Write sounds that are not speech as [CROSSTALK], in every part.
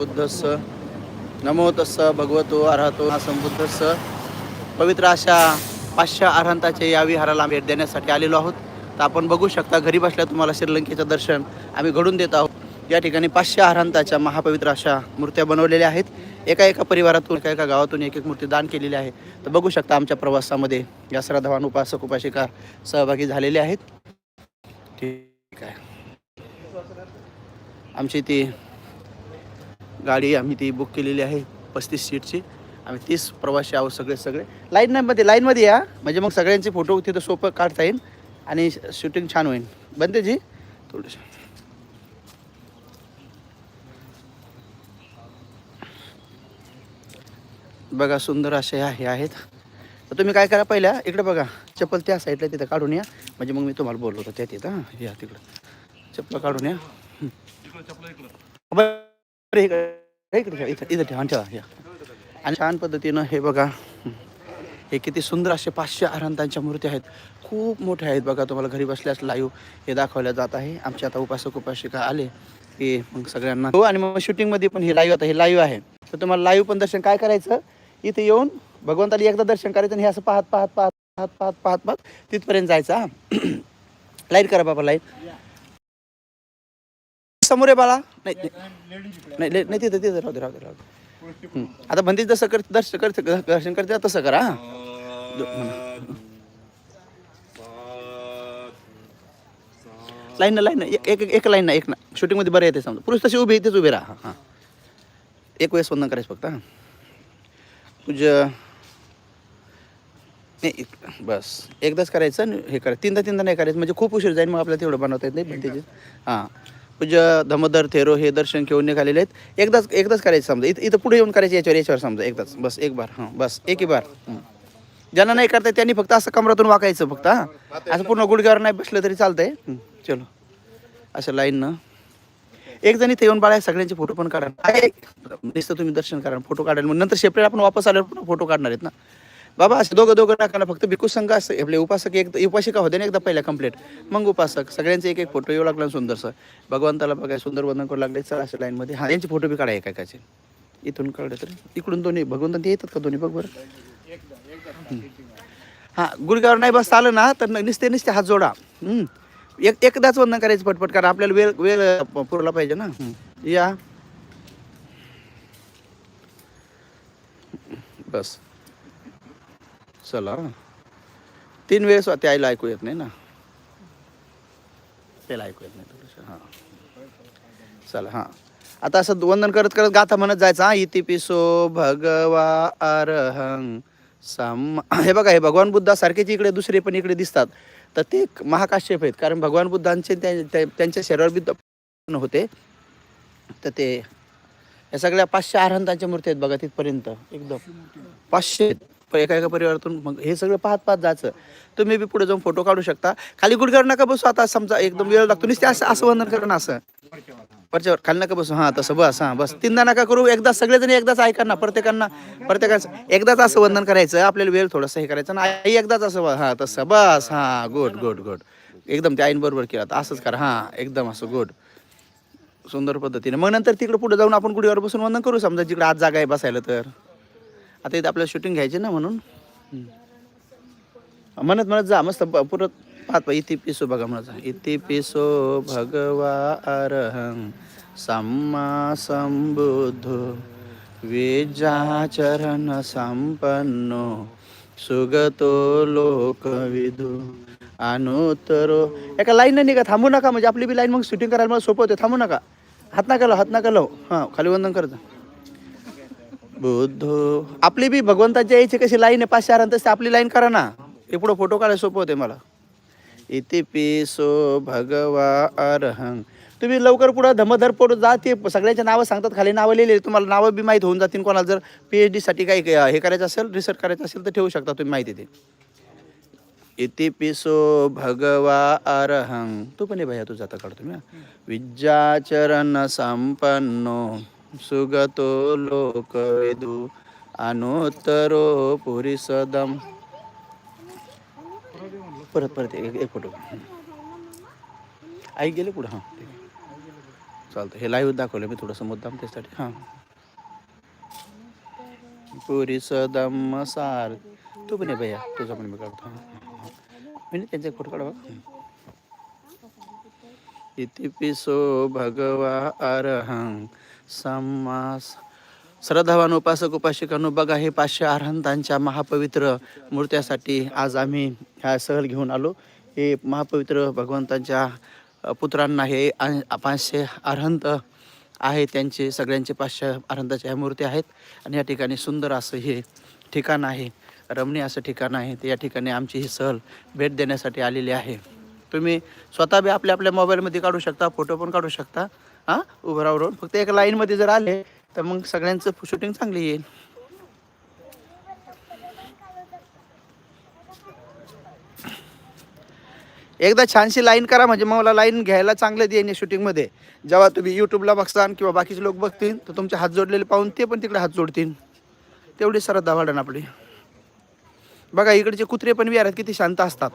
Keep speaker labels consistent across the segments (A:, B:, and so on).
A: बुद्धस्स नमो तस्स भगवतो अर्हतो संबुद्धस्स पवित्र अशा पाचशे अर्हंताच्या या विहाराला भेट देण्यासाठी आलेलो आहोत. तर आपण बघू शकता घरी बसल्या तुम्हाला श्रीलंकेचं दर्शन आम्ही घडून देत आहोत. या ठिकाणी पाचशे अर्हंताच्या महापवित्र अशा मूर्त्या बनवलेल्या आहेत. एका एका परिवारातून एका एका गावातून एक एक मूर्ती दान केलेली आहे. तर बघू शकता आमच्या प्रवासामध्ये या श्रद्धावान उपासक उपासिका सहभागी झालेले आहेत. ठीक आहे. आमची ती गाडी आम्ही ती बुक केलेली आहे पस्तीस सीटची आम्ही तीस प्रवासी आहोत सगळे सगळे. लाईनमध्ये लाईनमध्ये या. म्हणजे मग सगळ्यांचे फोटो तिथं सोपं काढता येईल आणि शूटिंग छान होईल. बनते जी? थोडंसं बघा सुंदर असे हे आहेत. तर तुम्ही काय करा पहिल्या? इकडे बघा. चप्पल त्या साईडला तिथं काढून या. म्हणजे मग मी तुम्हाला बोललो होतो त्या तिथं. हां या तिकडं. चप्पल काढून या. इकडे ठेवा इथं इथं ठेवा ठेवा या आणि छान पद्धतीनं हे बघा हे किती सुंदर असे पाचशे आरांतांच्या मूर्ती आहेत. खूप मोठ्या आहेत बघा तुम्हाला घरी बसल्यास लाईव्ह हे दाखवल्या जात आहे. आमचे आता उपासक उपासिका आले की मग सगळ्यांना हो आणि मग शूटिंगमध्ये पण हे लाईव्ह आता हे लाईव्ह आहे. तर तुम्हाला लाईव्ह पण दर्शन काय करायचं? इथे येऊन भगवंताला एकदा दर्शन करायचं आणि हे असं पाहत पाहत पाहत पाहत पाहत पाहत पाहत तिथपर्यंत जायचं हा. [CLEARS THROAT] लाइट करा बाबा लाइट समोर आहे बाळा. नाही नाही नाही ले- नाही तिथं तिथं राहू दे राहू दे राहू दे. हं. आता म्हणते जसं कर दर्शन करते दर्शन करते तसं करा हा. लाईन ना लाईन ना एक एक एक लाईन ना एक ना. शूटिंगमध्ये बरं येते समजा. पुरुष तशी उभी आहे, तेच उभे राहा हां. एक वेळेस वंदन करायचं फक्त हां. तुझं नाही एक- बस. एकदाच करायचं आणि हे करायचं तीनदा तीनदा नाही करायचं. म्हणजे खूप उशीर जाईल मग आपल्याला तेवढं बनवता येत नाही पण त्याचे हां. पूजा धमदर थेरो हे दर्शन घेऊन निघालेले आहेत. एकदाच एकदाच करायचं समजा. इथं इथं पुढे येऊन करायचं याच्यावर याच्यावर समजा एकदाच. बस एक बार हां बस एक बार. ज्यांना नाही करता त्यांनी फक्त असं कमरातून वाकायचं फक्त हां. असं पूर्ण गुडघ्यावर नाही बसलं तरी चालतंय. चलो. असं लाईननं. एक जण इथे येऊन बाळा सगळ्यांचे फोटो पण काढा. नुसतं तुम्ही दर्शन करा फोटो काढाल मग नंतर सेपरेट आपण वापस आल्यावर पुन्हा फोटो काढणार आहेत ना. बाबा असे दोघं दोघं टाकायला फक्त भिकू संघ असं आपले उपासक एक उपासिका होते ना एकदा पहिल्या कंप्लीट मग उपासक सगळ्यांचे एक एक फोटो येऊ लागला सुंदरसं. भगवंताला बघा सुंदर वंदन करू लागले चला अशा लाईनमध्ये हा यांचे फोटो बी काढा एकाचे इथून काढलं तर. इकडून दोन्ही भगवंत ते येतात का दोन्ही? बघ बरं. हां गुडघ्यावर नाही बस आलं ना तर निसते निसते हात जोडा. एक एकदाच वंदन करायचं पटपट कारण आपल्याला वेळ वेळ पुरला पाहिजे ना. या. बस. चला. तीन वेळेस ते आईला ऐकू येत नाही ना. त्याला ऐकू येत नाही थोडंसं. हां. चला हां. आता असं वंदन करत करत गाथा म्हणत जायचं हा. इति पिसो भगवा अरहं सम हे बघा हे भगवान बुद्धासारखेच इकडे दुसरे पण इकडे दिसतात. तर ते महाकाश्यप आहेत. कारण भगवान बुद्धांचे त्या- त्या- त्यांच्या शरीरावर बी होते. तर ते या सगळ्या पाचशे आरहंतांच्या मूर्ती आहेत बघा तिथपर्यंत एकदम. पाचशे आहेत. प- एका एका परिवारातून मग हे सगळं पाहत पाहत जायचं. तुम्ही बी पुढे जाऊन फोटो काढू शकता. खाली गुडघ्यावर नका बसू आता समजा एकदम वेळ लागतो. नुसते असं असं वंदन करा ना असं. वरच्यावर खाली नका बसू. हां तसं बस हां बस. तीनदा नका करू. एकदा सगळेजण एकदाच ऐका ना प्रत्येकांना प्रत्येकाचं एकदाच असं वंदन करायचं. आपल्याला वेळ थोडंसं हे करायचं. ना आई एकदाच असं बस, हां तसं. बस हां गुड गुड गुड एकदम त्या आईन बरोबर केलं. आता असंच करा. हां एकदम असं गुड सुंदर पद्धतीने. मग नंतर तिकडे पुढे जाऊन आपण गुढीवर बसून वंदन करू. समजा जिकडे आज जागा आहे बसायला तर. आता इथे आपल्याला शूटिंग घ्यायची ना म्हणून. म्हणत म्हणत जा मस्त प- पुरत पाहत पा इथे पिसो बघा म्हणत जा. इथे पिसो भगवा अरहं सम्मा संबुद्धो विजाचरण संपन्नो सुगतो लोकविदू अनुतरो. एका लाईनने निघा थांबू नका म्हणजे आपली बी लाईन मग शूटिंग करायला मला सोपं होते. थांबू नका. हात नका लाव हात नका लाव. हां खाली वंदन करता बुद्ध. आपली बी भगवंताच्या यायची कशी लाईन आहे? पाचशे आरांत तशी आपली लाईन करा ना. हे पुढं फोटो काढायला सोपं होते मला. इति पिसो भगवा अरहंग तुम्ही लवकर पुढं धमधर पोट जा ते सगळ्यांच्या नावं सांगतात खाली नावं लिहिलेली तुम्हाला नावं बी माहीत होऊन जातील. कोणाला जर पी एच डीसाठी काही हे करायचं असेल रिसर्च करायचं असेल तर ठेवू शकता तुम्ही माहिती ते. इति पिसो भगवा अरहंग तू पण ये भैया तुझा आता काढतो मी विद्याचरण संपन्नो. सुगतो लोकवेदू अनुत्तरो पुरीसदम परत परत एक एक फोटो. आई गेले कुठं? हां आहे. चालतं हे लाईव्ह दाखवलं मी थोडंसं मुद्दाम त्यासाठी. हां. पुरी सदम सार. तू पण आहे भैया. तुझा पण मी काढतो. हां, हां, मी त्यांचा त्यांचे फोटो काढा इतिपिसो इति पिसो भगवा अरहं. समास श्रद्धावान उपासक उपासिकांनो बघा हे पाचशे अरहंतांच्या महापवित्र मूर्त्यासाठी आज आम्ही ह्या सहल घेऊन आलो. हे महापवित्र भगवंतांच्या पुत्रांना हे पाचशे आरहंत आहे. त्यांचे सगळ्यांचे पाचशे अरहंताच्या ह्या मूर्ती आहेत. आणि या ठिकाणी सुंदर असं हे ठिकाण आहे. रमणीय असं ठिकाण आहे. तर या ठिकाणी आमची ही सहल भेट देण्यासाठी आलेली आहे. तुम्ही स्वतः बी आपल्या आपल्या मोबाईलमध्ये काढू शकता फोटो पण काढू शकता. हां? उभं राहून फक्त एका लाईनमध्ये जर आले तर मग सगळ्यांचं शूटिंग चांगली येईल. एकदा छानशी लाईन करा म्हणजे मला लाईन घ्यायला चांगलं देईन शूटिंगमध्ये जेव्हा तुम्ही यूट्यूबला बघसान किंवा बाकीचे लोक बघतील तर तुमचे हात जोडलेले पाहून ते पण तिकडे हात जोडतील. तेवढी श्रद्धा वाढण आपली. बघा इकडचे कुत्रे पण विहारात किती शांत असतात.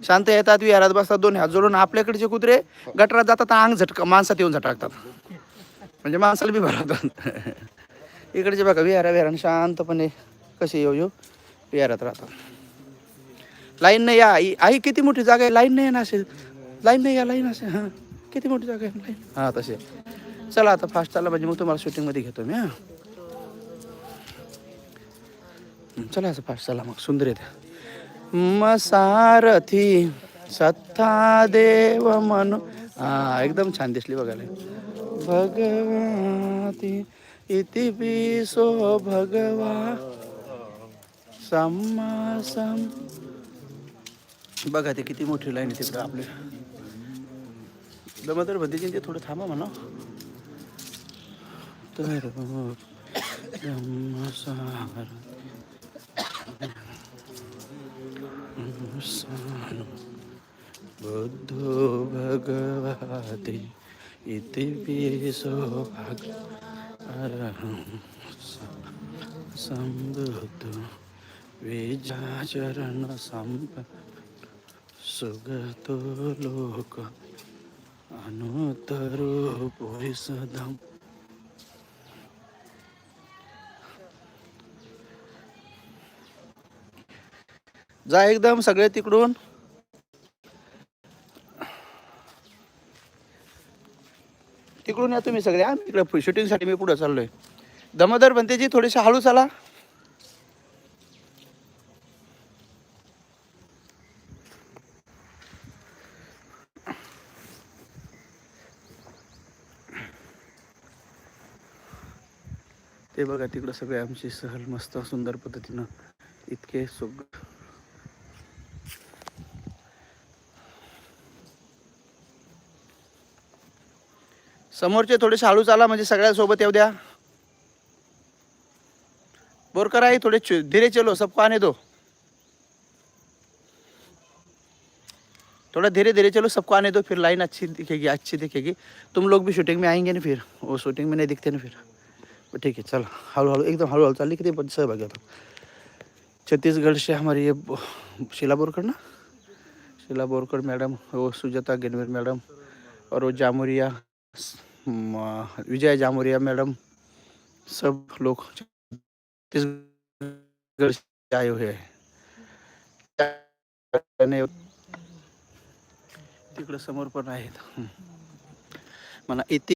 A: शांत येतात विहारात बसतात दोन हात जोडून आपल्याकडचे कुत्रे गटरात जातात अंग झटक माणसात येऊन झटकतात. म्हणजे माणसाला बी भरवतात इकडचे बघा विहारा विहाराने शांतपणे कसे येऊ येऊ विहारात राहतात. लाईन नाही या आई किती मोठी जागा आहे लाईन नाही ना असेल. लाईन नाही या लाईन असेल. हां किती मोठी जागा आहे लाईन. हां तसे चला आता फास्ट चला म्हणजे मग तुम्हाला शूटिंगमध्ये घेतो मी हां. चला असं फास्ट चला मग सुंदर येत्या. मसारथी सत्ता देव मनु. हा एकदम छान दिसली बघायला. भगवती इति पिसो भगवा. समासम बघा ते किती मोठी लाईन आहे तिकडं आपल्या दमदर भदीजी ते थोडं थांबा म्हणा. तर धम्मसार बुद्धो भगवते इति पिसो भग अरहं संबुद्धो विजाचरण संप सुगतो लोक अनुतरो पुरिसदम जा एकदम सगळे तिकडून. तिकडून या तुम्ही सगळे. आम्ही इकडे शूटिंगसाठी मी पुढे चाललोय. दमोदर बनतेजी थोडेसे हळू चला ते बघा तिकडं सगळे आमची सहल मस्त सुंदर पद्धतीनं इतके सुग समोरचे थोडेसे हळू चाला म्हणजे सगळ्या सोबत येऊ द्या. बोरकर आहे थोड़े धीरे चलो सबको आने दो. थोड़ा धीरे धीरे चलो सबको आने दो फिर लाइन अच्छी दिखेगी अच्छी दिखेगी. तुम लोग भी शूटिंग में आएंगे ना फिर? वो शूटिंग में नहीं दिखते ना फिर? ठीक है चलो हळू हळू एकदम हळू हळू चालली किती पण सहभागी होता छत्तीसगढ़ से हमारी ये शिला बोरकर ना? शीला बोरकर मैडम वो सुजाता गेनवीर मैडम और वो जामुरिया विजय जामुरिया मैडम सब लोग छत्तीसगढ़ से आए हुए हैं। तिकडं समोर पण आहेत. मला इति